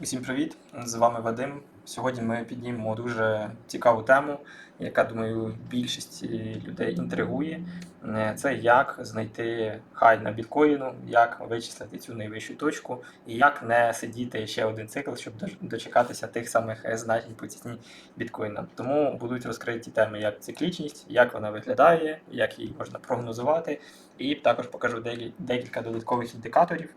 Усім привіт! З вами Вадим. Сьогодні ми піднімемо дуже цікаву тему, яка, думаю, більшості людей інтригує. Е, Це як знайти хай на біткоїну, як вичислити цю найвищу точку, і як не сидіти ще один цикл, щоб дочекатися тих самих значень по ціні біткоїна. Тому будуть розкриті теми, як циклічність, як вона виглядає, як її можна прогнозувати, і також покажу декілька додаткових індикаторів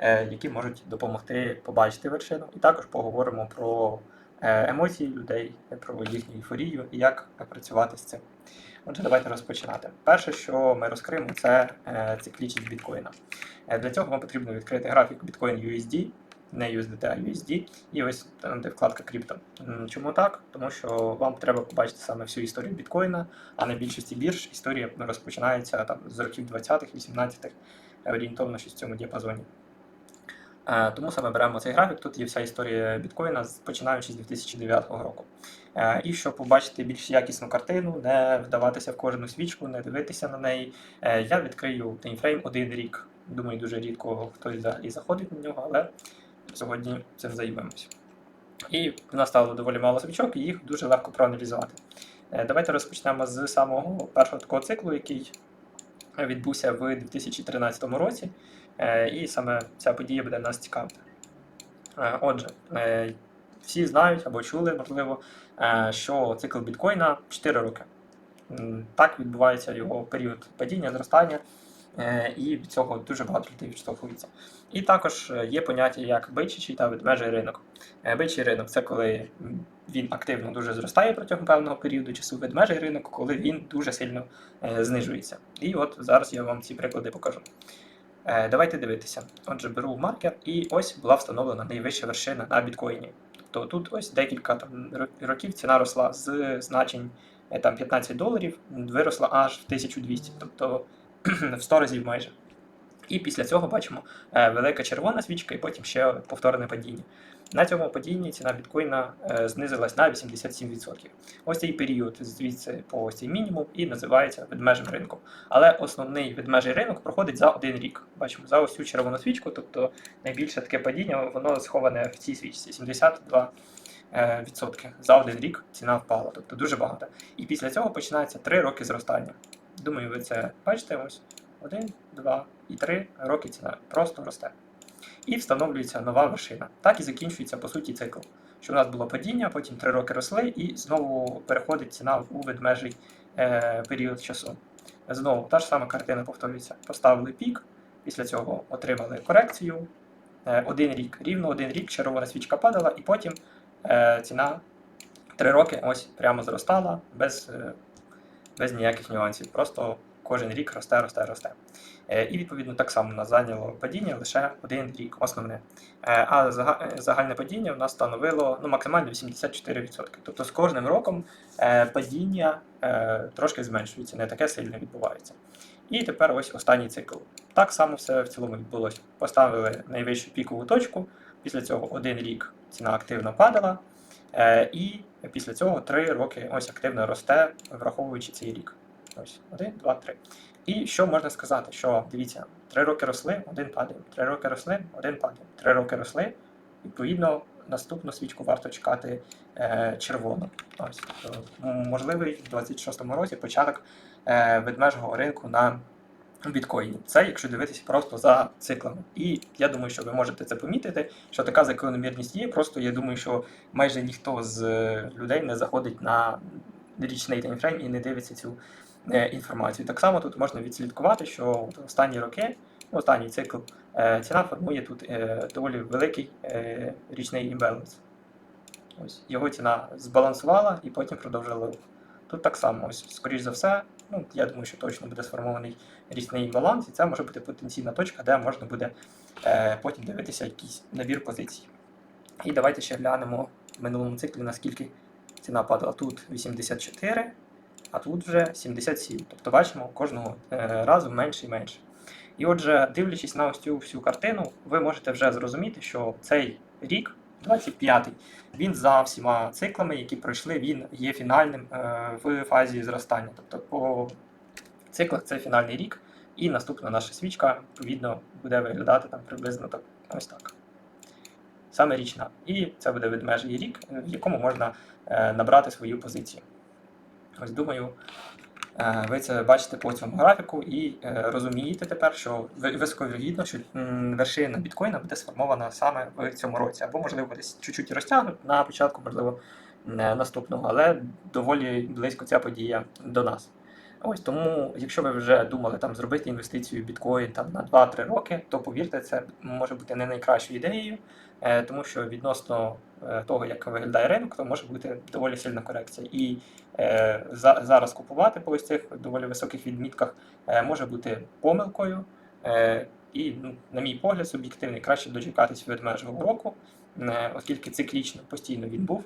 які можуть допомогти побачити вершину. І також поговоримо про е, емоції людей, про їхню ейфорію і як працювати з цим. Отже, давайте розпочинати. Перше, що ми розкриємо, це е, циклічність біткоїна. Е, Для цього вам потрібно відкрити графік Bitcoin USD, не USDT, а USD, і ось там, де вкладка крипто. Чому так? Тому що вам треба побачити саме всю історію біткоїна, а на більшості бірж історія розпочинається там з років 20-х, 18-х, орієнтовно щось в цьому діапазоні. Тому саме беремо цей графік. Тут є вся історія біткоїна, починаючи з 2009 року. Е, І щоб побачити більш якісну картину, не вдаватися в кожну свічку, не дивитися на неї, е, я відкрию таймфрейм один рік. Думаю, дуже рідко хтось взагалі заходить на нього, але сьогодні цим займемося. І в нас стало доволі мало свічок, і їх дуже легко проаналізувати. Е, Давайте розпочнемо з самого першого такого циклу, який відбувся в 2013 році. Е, І саме ця подія буде нас цікавити. Е, Отже, е, всі знають або чули, можливо, що цикл біткоїна 4 роки. Так відбувається його період падіння, зростання, і від цього дуже багато людей відштовхується. І також є поняття як бичачий та ведмежий ринок. Бичий ринок це коли він активно дуже зростає протягом певного періоду часу. Ведмежий ринок, коли він дуже сильно знижується. І от зараз я вам ці приклади покажу. Е, Давайте дивитися. Отже, беру маркер, і ось була встановлена найвища вершина на біткоїні. Тобто тут ось декілька там ро- років ціна росла з значень е, там 15 доларів, виросла аж в 1200, тобто в 100 разів майже. І після цього бачимо е, велика червона свічка, і потім ще повторне падіння. На цьому падінні ціна біткоїна е, знизилась на 87%. Ось цей період звідси по ось цей мінімум і називається ведмежим ринком. Але основний ведмежий ринок проходить за один рік. Бачимо за ось цю червону свічку, тобто найбільше таке падіння, воно сховане в цій свічці 72%. е, відсотки. За один рік ціна впала, тобто дуже багато. І після цього починається 3 роки зростання. Думаю, ви це бачите ось. Один, два і три роки ціна просто росте. І встановлюється нова вершина. Так і закінчується по суті цикл. Що в нас було падіння, потім три роки росли, і знову переходить ціна у ведмежий е, період часу. Знову та ж сама картина повторюється. Поставили пік, після цього отримали корекцію. Е, один рік, рівно один рік червона свічка падала, і потім е, ціна три роки ось прямо зростала без, е, без ніяких нюансів. Просто кожен рік росте, росте, росте. Е, І відповідно так само нас зайняло падіння лише один рік, основне. Е, А е, загальне падіння в нас становило ну, максимально 84%. Тобто з кожним роком падіння трошки зменшується, не таке сильне відбувається. І тепер ось останній цикл. Так само все в цілому відбулося. Поставили найвищу пікову точку, після цього один рік ціна активно падала, і після цього три роки ось активно росте, враховуючи цей рік. Ось один, два, три. І що можна сказати? Що дивіться, три роки росли, один падає, три роки росли, один падає, три роки росли. Відповідно, наступну свічку варто чекати е, червону. Ось тобто, можливий в 26-му році початок е, ведмежого ринку на біткоїні. Це якщо дивитися просто за циклами. І я думаю, що ви можете це помітити, що така закономірність є. Просто я думаю, що майже ніхто з е, людей не заходить на річний таймфрейм і не дивиться цю інформацію. Так само тут можна відслідкувати, що от останні роки, останній цикл, е, ціна формує тут е, доволі великий е, річний імбаланс. Ось його ціна збалансувала і потім продовжила рух. Тут так само, ось, скоріш за все, ну, я думаю, що точно буде сформований річний баланс, і це може бути потенційна точка, де можна буде е, потім дивитися якийсь набір позицій. І давайте ще глянемо в минулому циклі, наскільки ціна падала. Тут 84, а тут вже 77. Тобто бачимо кожного е, разу менше і менше. І отже, дивлячись на ось цю всю картину, ви можете вже зрозуміти, що цей рік, 25-й, він за всіма циклами, які пройшли, він є фінальним е, в фазі зростання. Тобто по циклах це фінальний рік, і наступна наша свічка, відповідно, буде виглядати там приблизно так, ось так. саме річна. І це буде ведмежий рік, в якому можна е, набрати свою позицію. Ось думаю, е, ви це бачите по цьому графіку і е, розумієте тепер, що ви- високовірогідно, що вершина біткоїна буде сформована саме в цьому році, або можливо десь чуть-чуть розтягнуть на початку, можливо, е, наступного, але доволі близько ця подія до нас. Ось тому, якщо ви вже думали там зробити інвестицію в біткоін там на 2-3 роки, то повірте, це може бути не найкращою ідеєю, е, тому що відносно е, того, як виглядає ринок, то може бути доволі сильна корекція. І е, за, зараз купувати по ось цих доволі високих відмітках може бути помилкою. І, ну, на мій погляд, суб'єктивний, краще дочекатись ведмежого року, е, оскільки циклічно постійно він був,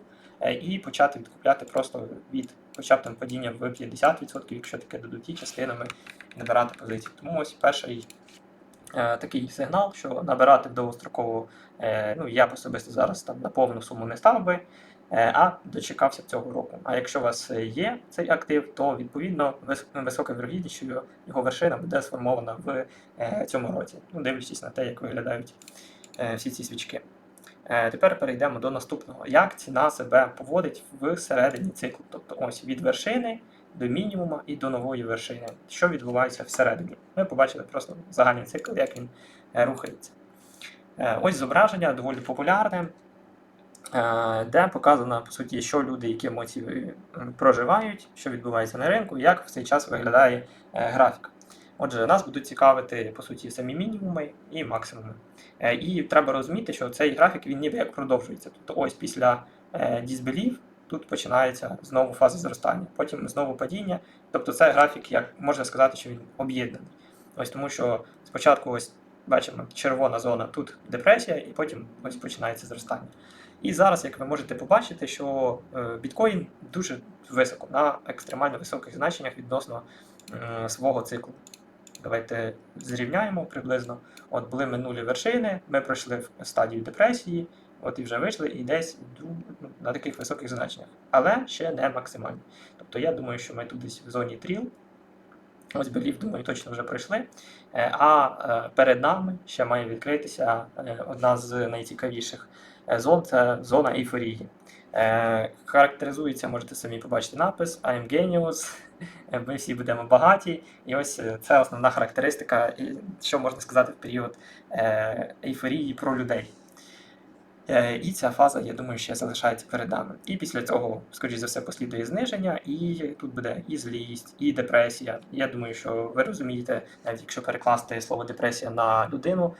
і почати відкупляти просто від хоча б там падіння в 50%, якщо таке дадуть і частинами набирати позиції. Тому ось перший е, такий сигнал, що набирати довгостроково, е, ну я особисто зараз там на повну суму не став би, е, а дочекався цього року. А якщо у вас є цей актив, то відповідно висока вірогідність, що його- вершина буде сформована в е, цьому році, ну, дивлячись на те, як виглядають е, всі ці свічки. Е, Тепер перейдемо до наступного. Як ціна себе поводить всередині циклу? Тобто ось від вершини до мінімума і до нової вершини. Що відбувається всередині? Ми побачили просто загальний цикл, як він е, рухається. Е, Ось зображення доволі популярне, де показано, по суті, що люди, які емоції проживають, що відбувається на ринку, як в цей час виглядає графік. Отже, нас будуть цікавити по суті самі мінімуми і максимуми. Е, І треба розуміти, що цей графік він ніби як продовжується. Тобто, ось після е, disbelief тут починається знову фаза зростання, потім знову падіння. Тобто, це графік, як можна сказати, що він об'єднаний. Ось тому, що спочатку ось бачимо червона зона, тут депресія, і потім ось починається зростання. І зараз, як ви можете побачити, що е, біткоін дуже високо на екстремально високих значеннях відносно свого циклу. Давайте зрівняємо приблизно. От були минулі вершини, ми пройшли в стадію депресії, от і вже вийшли і десь ну, на таких високих значеннях, але ще не максимально. Тобто я думаю, що ми тут десь в зоні тріл. Ось белів, думаю, точно вже пройшли. Е, А е, перед нами ще має відкритися е, одна з найцікавіших зон це зона ейфорії. Е, Характеризується, можете самі побачити напис I'm genius, е, ми всі будемо багаті. І ось е, це основна характеристика, що можна сказати в період е, ейфорії про людей. І ця фаза, я думаю, ще залишається перед нами. І після цього, скоріш за все, послідує зниження, і тут буде і злість, і депресія. Я думаю, що ви розумієте, навіть якщо перекласти слово депресія на людину,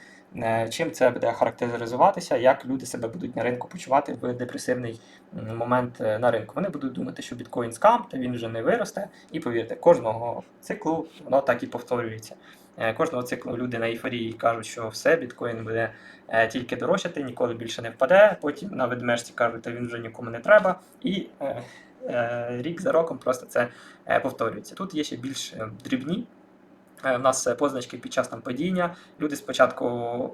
чим це буде характеризуватися, як люди себе будуть на ринку почувати в депресивний момент е, на ринку. Вони будуть думати, що біткоін скам, та він вже не виросте. І повірте, кожного циклу воно так і повторюється. Е, Кожного циклу люди на ейфорії кажуть, що все, біткоін буде е, тільки дорожчати, ніколи більше не впаде. Потім на ведмежці кажуть, що він вже нікому не треба. І е, е, рік за роком просто це е, повторюється. Тут є ще більш е, дрібні. Е, У нас е, позначки під час там падіння. Люди спочатку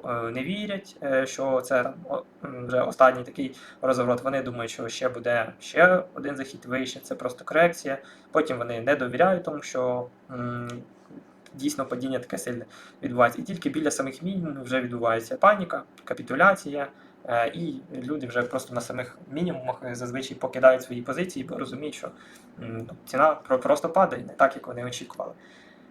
е, не вірять, що це там вже останній такий розворот. Вони думають, що ще буде ще один захід вище, це просто корекція. Потім вони не довіряють тому, що дійсно падіння таке сильне відбувається. І тільки біля самих мінімумів вже відбувається паніка, капітуляція. І люди вже просто на самих мінімумах зазвичай покидають свої позиції, бо розуміють, що ціна просто падає, не так, як вони очікували.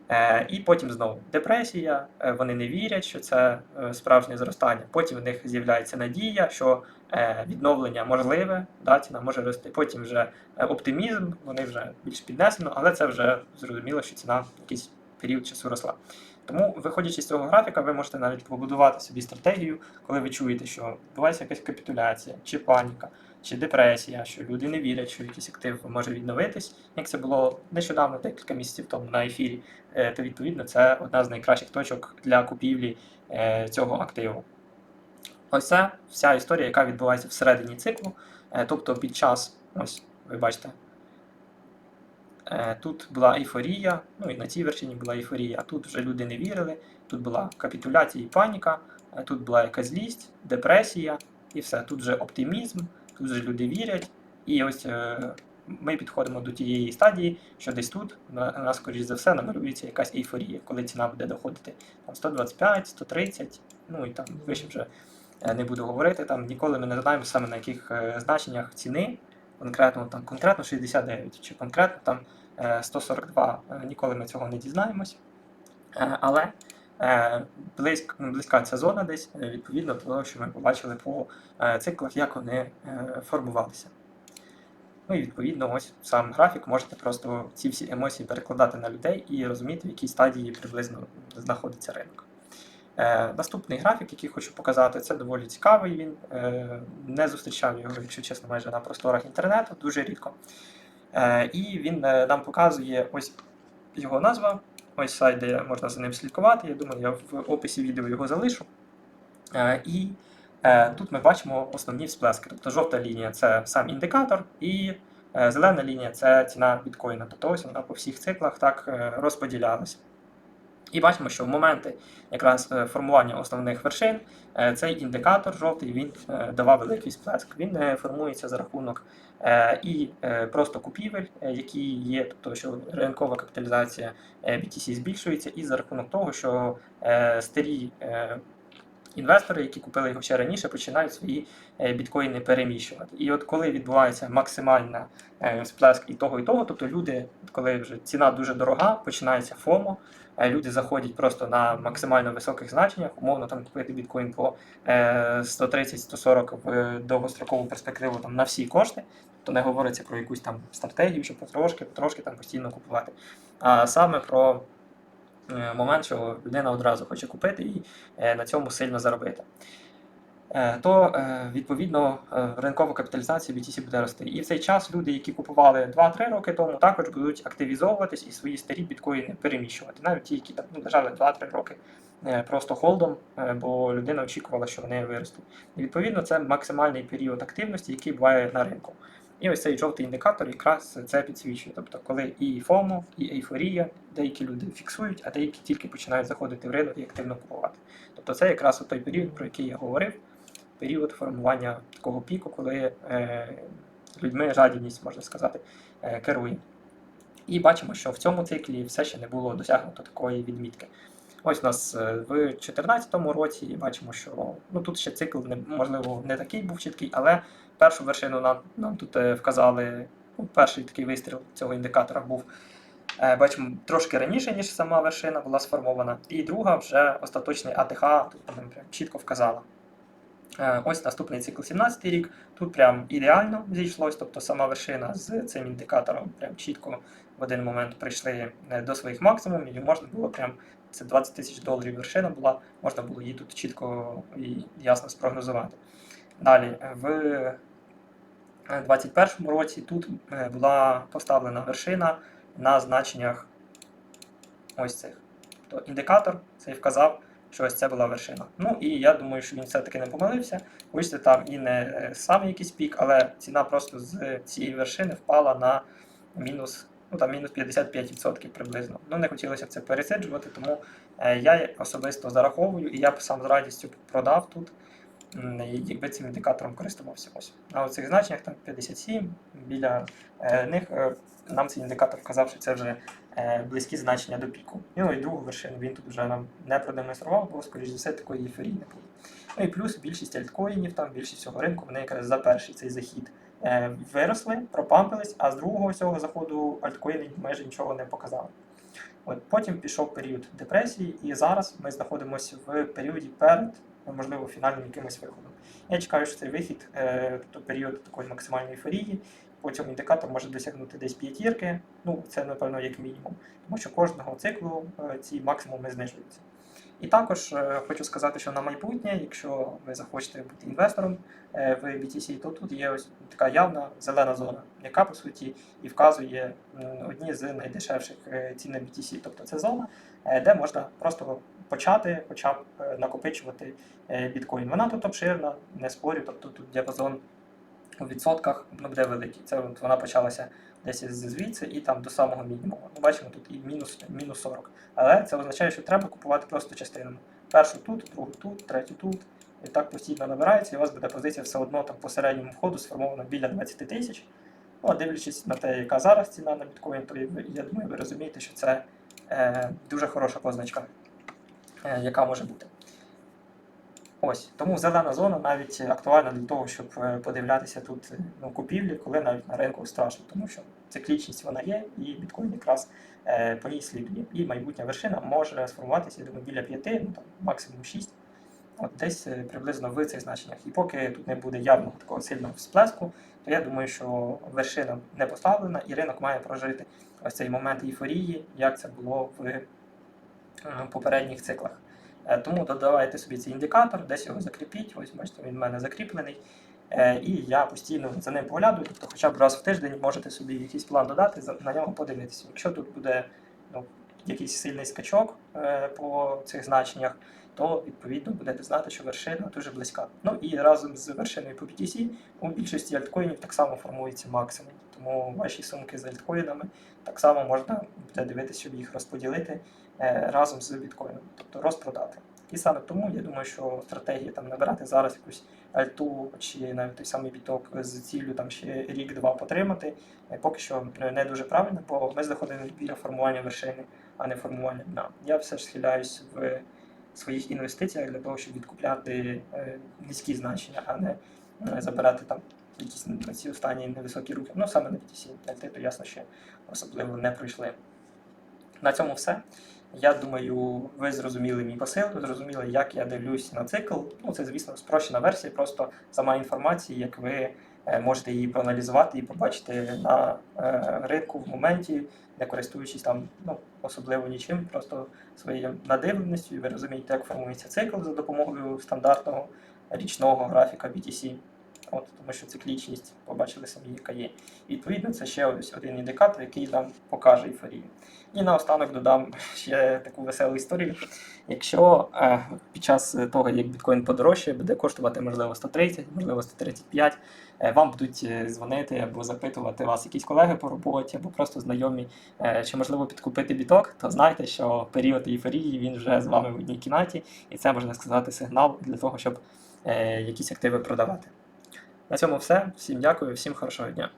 Е, І потім знову депресія, е, вони не вірять, що це е, справжнє зростання. Потім в них з'являється надія, що відновлення можливе, да, ціна може рости. Потім вже оптимізм, вони вже більш піднесено, але це вже зрозуміло, що ціна якийсь період часу росла. Тому, виходячи з цього графіка, ви можете навіть побудувати собі стратегію, коли ви чуєте, що відбувається якась капітуляція, чи паніка, чи депресія, що люди не вірять, що якийсь актив може відновитись, як це було нещодавно, декілька місяців тому на ефірі, е, то відповідно це одна з найкращих точок для купівлі е, цього активу. Ось це вся історія, яка відбувається всередині циклу. Е, Тобто під час, ось ви бачите, тут була ейфорія, ну і на цій вершині була ейфорія, тут вже люди не вірили, тут була капітуляція і паніка, е, тут була якась злість, депресія і все. Тут вже оптимізм, тут вже люди вірять. І ось е, ми підходимо до тієї стадії, що десь тут на нас, скоріш за все, намалюється якась ейфорія, коли ціна буде доходити там 125, 130, ну і там вище вже е, не буду говорити. Там ніколи ми не знаємо саме на яких е, значеннях ціни, конкретно там конкретно 69 чи конкретно там е, 142. Е, Ніколи ми цього не дізнаємось. Е, Але е, близька ця зона десь, е, відповідно до того, що ми побачили по е, циклах, як вони е, формувалися. Ну і відповідно, ось сам графік можете просто ці всі емоції перекладати на людей і розуміти, в якій стадії приблизно знаходиться ринок. Е, наступний графік, який хочу показати, це доволі цікавий. Він е, не зустрічав його, якщо чесно, майже на просторах інтернету, дуже рідко. Е, і він е, нам показує ось його назва, ось сайт, де можна за ним слідкувати. Я думаю, я в описі відео його залишу. Е, і е, тут ми бачимо основні всплески. Тобто жовта лінія це сам індикатор, і е, зелена лінія це ціна біткоїна. Тобто ось вона по всіх циклах так е, розподілялася. І бачимо, що в моменти якраз е, формування основних вершин е, цей індикатор жовтий він е, давав великий сплеск. Він формується за рахунок і просто купівель, які є, тобто що ринкова капіталізація BTC збільшується, і за рахунок того, що старі інвестори, які купили його ще раніше, починають свої біткоїни переміщувати. І от коли відбувається максимальна е, сплеск і того, і того, тобто люди, коли вже ціна дуже дорога, починається ФОМО. Е, Люди заходять просто на максимально високих значеннях, умовно там купити біткоін по е, 130-140 в довгострокову перспективу там, на всі кошти, то не говориться про якусь там стратегію, що потрошки, потрошки там постійно купувати. А саме про е, момент, що людина одразу хоче купити і е, на цьому сильно заробити. Е, То е, відповідно е, ринкова капіталізація BTC буде рости. І в цей час люди, які купували 2-3 роки тому, також будуть активізовуватись і свої старі біткоїни переміщувати, навіть ті, які там ну, лежали 2-3 роки просто холдом, бо людина очікувала, що вони виростуть. І відповідно це максимальний період активності, який буває на ринку. І ось цей жовтий індикатор якраз це підсвічує. Тобто, коли і ФОМО, і ейфорія, деякі люди фіксують, а деякі тільки починають заходити в ринок і активно купувати. Тобто це якраз той період, про який я говорив, період формування такого піку, коли е, людьми жадібність, можна сказати, е, керує. І бачимо, що в цьому циклі все ще не було досягнуто такої відмітки. Ось у нас е, в 2014 році бачимо, що ну, тут ще цикл не, можливо не такий був чіткий, але першу вершину нам, нам тут вказали, ну, перший такий вистріл цього індикатора був. Бачимо трошки раніше, ніж сама вершина була сформована. І друга вже остаточний АТХ, тут нам прям чітко вказала. Е, Ось наступний цикл 17 рік. Тут прям ідеально зійшлось, тобто сама вершина з цим індикатором прям чітко в один момент прийшли е, до своїх максимумів, і можна було прям це 20 тисяч доларів вершина була, можна було її тут чітко і ясно спрогнозувати. Далі, в 2021 році тут е, була поставлена вершина на значеннях ось цих. Тобто індикатор цей вказав, що ось це була вершина. Ну і я думаю, що він все-таки не помилився. Вийшли там і не сам якийсь пік, але ціна просто з цієї вершини впала на мінус, ну там мінус 55% приблизно. Ну не хотілося це пересиджувати, тому е, я особисто зараховую і я б сам з радістю продав тут, якби цим індикатором користувався. Ось. На оцих значеннях там 57, біля е, них е, нам цей індикатор вказав, що це вже е, близькі значення до піку. Ну і другу вершину він тут вже нам не продемонстрував, бо, скоріш за все, такої ейфорії не було. Ну і плюс більшість альткоїнів, там більшість цього ринку, вони якраз за перший цей захід виросли, пропампились, а з другого цього заходу альткоїни майже нічого не показали. От потім пішов період депресії, і зараз ми знаходимося в періоді перед, можливо, фінальним якимось виходом. Я чекаю, що цей вихід, тобто період такої максимальної ейфорії, по цьому індикатор може досягнути десь п'ятірки, ну це напевно як мінімум, тому що кожного циклу е, ці максимуми знижуються. І також е, хочу сказати, що на майбутнє, якщо ви захочете бути інвестором е, в BTC, то тут є ось така явна зелена зона, яка по суті і вказує одні з найдешевших е, цін на BTC. Тобто це зона, де можна просто почати, хоча б накопичувати біткоін. Вона тут обширна, не спорю, тобто тут діапазон у відсотках ну, буде великий. Це от вона почалася десь звідси і там до самого мінімуму. Ми бачимо тут і мінус, мінус 40. Але це означає, що треба купувати просто частинами. Першу тут, другу тут, третю тут. І так постійно набирається, і у вас буде позиція все одно там по середньому входу сформована біля 20 тисяч. Ну, а дивлячись на те, яка зараз ціна на біткоін, то я думаю, ви розумієте, що це е, дуже хороша позначка, е, яка може бути. Ось тому зелена зона навіть актуальна для того, щоб е, подивлятися тут е, ну, купівлі, коли навіть на ринку страшно, тому що циклічність вона є, і біткоін якраз е, по ній слідує. І майбутня вершина може сформуватися я думаю, біля 5, ну там максимум 6. От десь е, приблизно в цих значеннях. І поки тут не буде явного такого сильного всплеску, то я думаю, що вершина не поставлена, і ринок має прожити ось цей момент ейфорії, як це було в попередніх циклах. Е, Тому додавайте собі цей індикатор, десь його закріпіть. Ось бачите, він в мене закріплений. Е, І я постійно за ним поглядаю, тобто хоча б раз в тиждень можете собі якийсь план додати, на нього подивитися. Якщо тут буде ну, якийсь сильний скачок е, по цих значеннях, то відповідно будете знати, що вершина дуже близька. Ну і разом з вершиною по BTC у більшості альткоїнів так само формується максимум. Тому ваші сумки з альткоїнами так само можна буде дивитися, щоб їх розподілити е, разом з біткоїном, тобто розпродати. І саме тому я думаю, що стратегія там набирати зараз якусь альту чи навіть той самий біток з ціллю там ще рік-два потримати, е, поки що е, не дуже правильно, бо ми знаходимо біля формування вершини, а не формування дна. Я все ж схиляюсь в своїх інвестиціях для того, щоб відкупляти низькі значення, а не забирати там якісь на ці останні невисокі руки. Ну саме на BTC, альти, то ясно, ще особливо не пройшли. На цьому все. Я думаю, ви зрозуміли мій посил, зрозуміли, як я дивлюсь на цикл. Ну, це, звісно, спрощена версія, просто сама інформація, як ви е, можете її проаналізувати і побачити на е, ринку в моменті, не користуючись там ну, особливо нічим, просто своєю надивленістю, ви розумієте, як формується цикл за допомогою стандартного річного графіка BTC. От, тому що циклічність побачили самі, яка є. Відповідно, це ще ось один індикатор, який нам покаже ейфорію. І наостанок додам ще таку веселу історію. Якщо е, під час того, як біткоін подорожчає, буде коштувати можливо 130, можливо 135, е, вам будуть е, дзвонити або запитувати вас якісь колеги по роботі, або просто знайомі, е, чи можливо підкупити біток, то знайте, що період ейфорії він вже з вами в одній кімнаті, і це можна сказати сигнал для того, щоб е, якісь активи продавати. На цьому все. Всім дякую, всім хорошого дня.